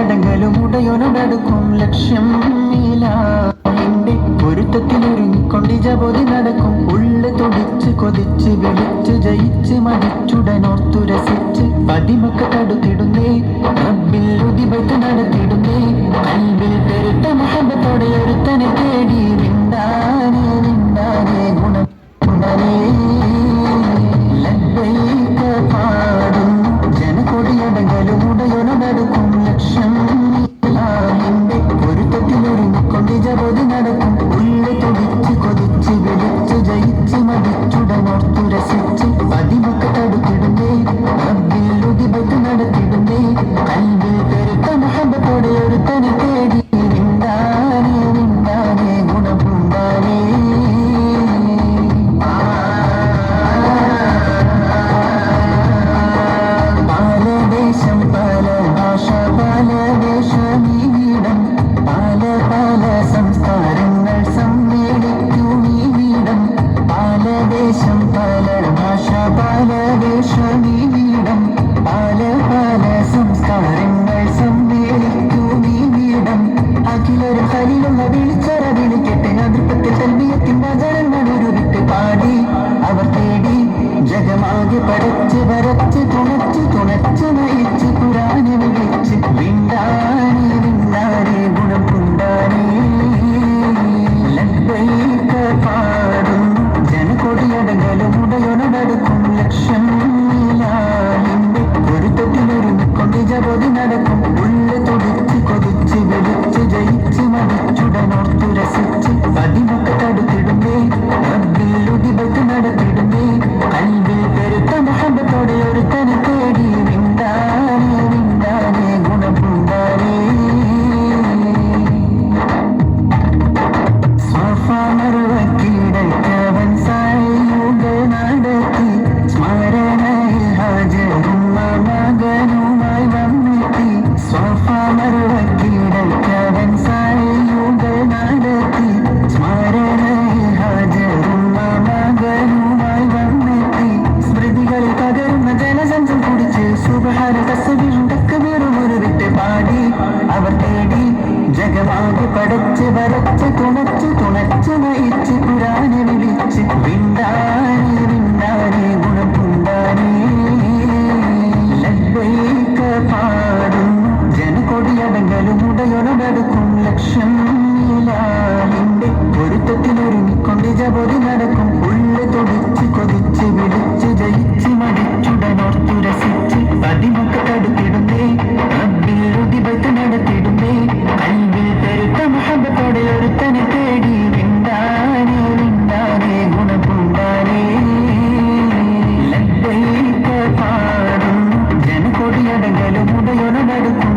കൊടിയടങ്ങലും ഉടയൊനടക്കും. ലക്ഷ്യം നീലാന്റെ പൊരുത്തത്തിലൊരുങ്ങിക്കൊണ്ട് ജപതി നടക്കും. ഉള്ളു തുടിച്ച് കൊതിച്ച് വിളിച്ച് ജയിച്ച് മതിച്ചുടനോർത്തു രസിച്ച് പതിമൊക്കെ ജഗമാകെ പരച്ച് പരച്ച് തുണച്ച് തുണച്ച് നയിച്ച് പുരാനെ വിളിച്ച് വിണ്ടാനെ വിണ്ടാനെ ഗുണം കൊണ്ടാനേ. ലബ്ബൈക പാടുന്നു ജനകൊടിയടങ്ങലും ഉടയൊനടക്കും ലക്ഷ്യം. തക്ബീറും ഉരുവിട്ട് പാടി അവർ തേടി ജഗമാകെ പടച്ച് വരച്ച് തുണച്ച് തുണച്ച് നയിച്ച് പുരാനെ വിളിച്ച് വിണ്ടാനെ വിണ്ടാനെ ഗുണപുണ്ടാനേ ലബ്ബൈക പാടും ജനകൊടിയടങ്ങലും ഉടയൊനടക്കും ലക്ഷ്യം നീലാലിന്റെ പൊരുത്തത്തിനൊരുങ്ങിക്കൊണ്ട് ജപതി നടക്കും ഉള്ളു ജയിച്ച് నడుమడుకు